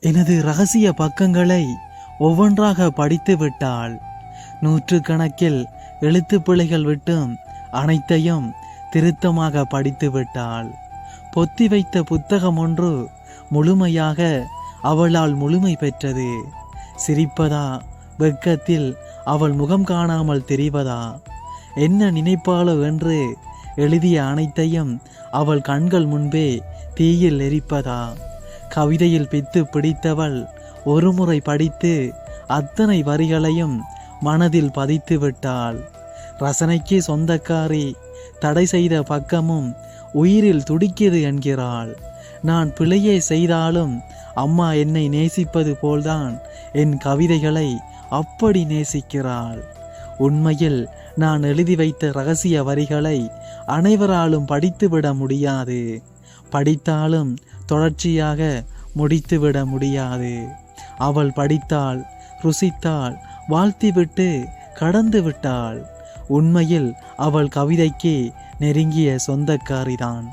எனது ரகசிய பக்கங்களை ஒவ்வொன்றாக படித்து விட்டாள். நூற்றுக்கணக்கில் எழுத்துப் பிழைகள் விட்டும் அனைத்தையும் திருத்தமாக படித்து விட்டாள். பொத்தி வைத்த புத்தகம் ஒன்று முழுமையாக அவளால் முழுமை பெற்றது. சிரிப்பதா? வெட்கத்தில் அவள் முகம் காணாமல் தெரிவதா? என்ன நினைப்பாளோ என்று எழுதிய அனைத்தையும் அவள் கண்கள் முன்பே தீயில் எரிப்பதா? கவிதையில் பித்து பிடித்தவள். ஒருமுறை படித்து அத்தனை வரிகளையும் மனதில் பதித்து விட்டாள். ரசனைக்கு சொந்தக்காரி தடை செய்த பக்கமும் உயிரில் துடிக்கிறது என்கிறாள். நான் பிழையே செய்தாலும் அம்மா என்னை நேசிப்பது போல்தான் என் கவிதைகளை அப்படி நேசிக்கிறாள். உண்மையில் நான் எழுதி வைத்த ரகசிய வரிகளை அனைவராலும் படித்துவிட முடியாது. படித்தாலும் தொடர்ச்சியாக முடித்துவிட முடியாது. அவள் படித்தாள் ருசித்தாள் வாழ்த்திவிட்டு கடந்து விட்டாள் உண்மையில் அவள் கவிதைக்கு நெருங்கிய சொந்தக்காரிதான்.